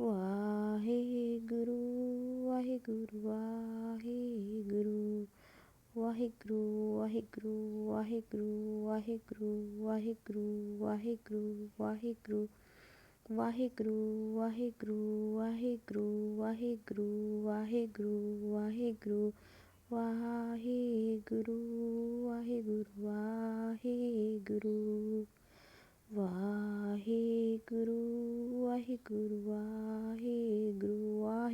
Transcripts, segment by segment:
وا ہی گرو واح گاح گرو واح گاح گرو واح گاح گرو واح گاح گرو واح گاح گرو واح گاح گرو واح گاح گرو واہ گرو واح گاح گرواہ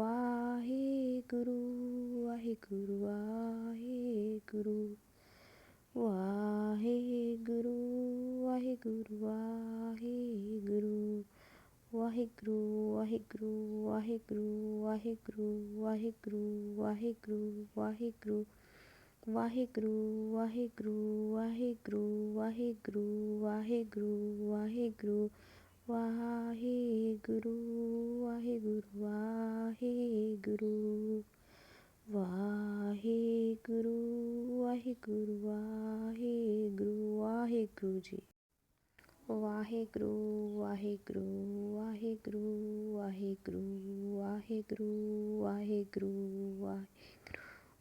واح گرو گا گرو گرو گاح گرو گرو گاح گرو گرو گاح گرو گرو گاح گرو گرو گاح گرو گرو گاح گرو گرو گاح گرو گرو گرو گاح گرو واہ گرو آ گرو ہی گرو واہ گرو آہ گرو ہی گرو آہ گروجی واہ گرو آہ گرو آہ گرو آہ گرو آہ گرو آہ گرو آہ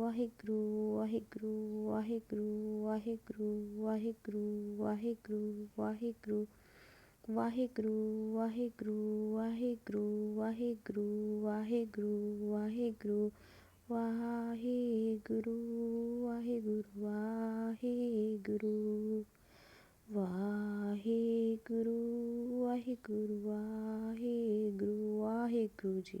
واحو واح گاح گرو واح گاح گرو واح گاح گرو واح گاح گرو واح گاح گرو واح گاح گا گرو واح گا گرو واح گاح گرو واح گاح گرو جی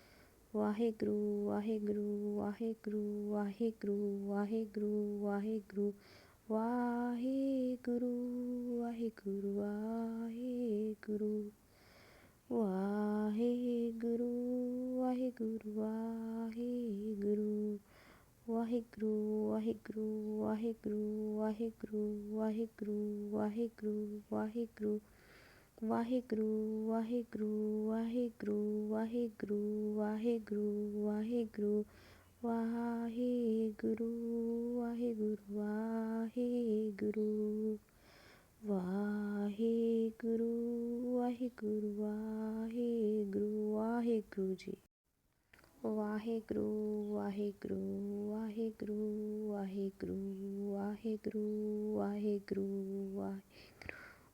واح گاح گو واح گاح گو واح گاح گا گرو واح گاہ گرو واح گاح گرو واہ گرو واح گاح گرو واح گاح گرو واح گاح گرو واح گ واہ گرو واہ گرو واہ گرو واہ گرو واہ گرو واہ گو گرو گرو جی واح گو واہ گرو واہ گرو واہ گرو واہ گرو واہ گرو واہ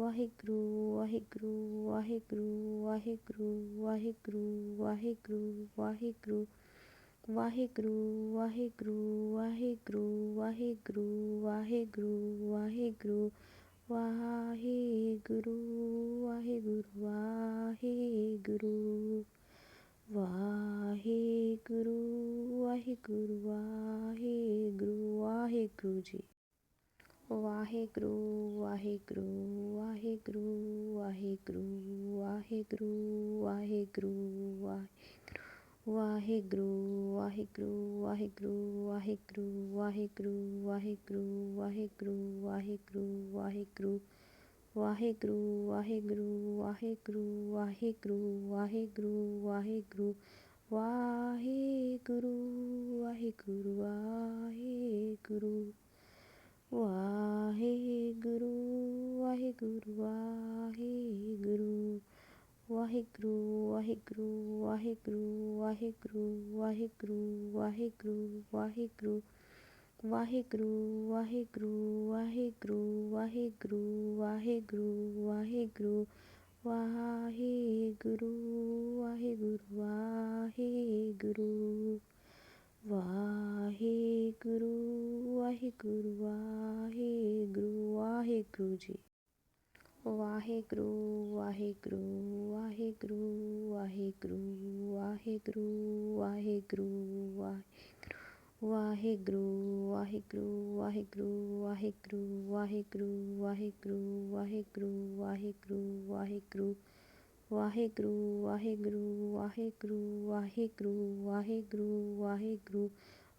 واحو واح گرو واح گاح گرو واح گاح گرو واح گاح گرو واح گاح گرو واح گاح گرو واح گا گرو واح گا گرو واح گاح گرو واح گاح گرو جی واہ گرو واہ گرو واہ گرو واہ گرو واہ گرو واہ گرو واہ گرو واح گرو واہ گرو واہ گرو واہ گرو واہ گرو واہ گرو واہ گرو واہ گرو واہ گرو واح گرو واہ گرو واہ گرو واہ گرو واہ گرو واہ گرو وی گرو واہ گرو وا گاح گاہ واح گا گرو واحو واح گاح گرو واح گاح گرو واح گاح گرو واح گاہ گرو واح واہ گرو واہے گرو واہے گرو جی واہے گرو واہے گرو واہے گرو واہے گرو واہے گرو واہے گرو واہے گرو واہے گرو واہے گرو واہے گرو واہے گرو واہے گرو واہے گرو واہے گرو واہے گرو واہے گرو واہے گرو واہے گرو گرو واہے گرو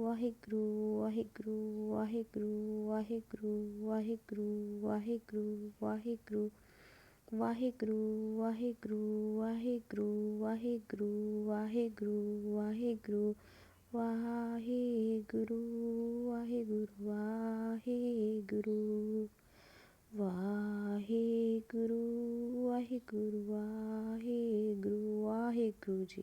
واحو واح گاح گرو واح گاح گرو واح گاح گرو واح گاح گرو واح گاح گاح گرو واح گا گرو واح گرو گرو جی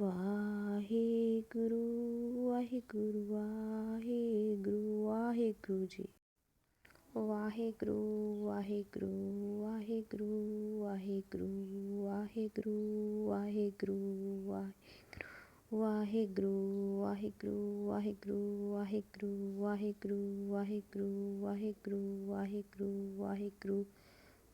واہ گو واح گاہ گوجی واہ گرو واہ گرو واح گرو واہ گرو واہ گرو واہ گرو واہ گرو واہ گرو واہ گرو واہ گرو واہ گرو واہ گرو واہ گرو واہ گرو واہ گرو واہ گرو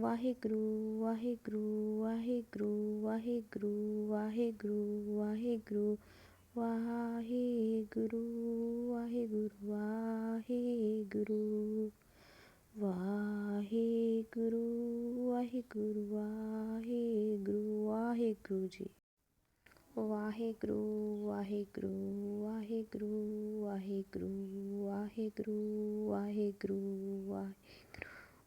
واہ گرو واہ گرو واہ گرو واہ گرو واہ گرو واہ گرو واہ گی واح گو واہ گرو واہ گرو واہ گرو واہ گرو واہ گرو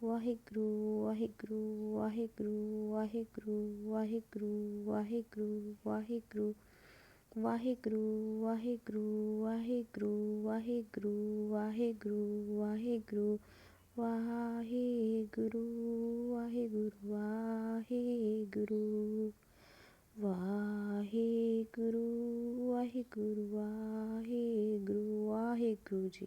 واحو واح گاح گرو واح گاح گرو واح گاح گاح گرو واحو واح گاحی گاح گاح گا گرو واح گا گرو واح گاح گرو واح گاح گرو جی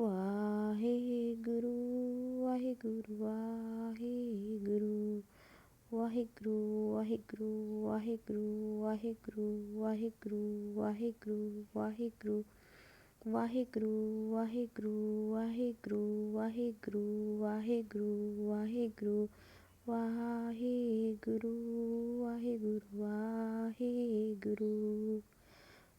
وا گرو گرو گاہ گرو گرو گاح گرو واح گرو گو گرو واح گرو واح گرو گاح گرو واح گرو گو گرو گاحی گرو گرو گرو گرو گرو گرو واح گرو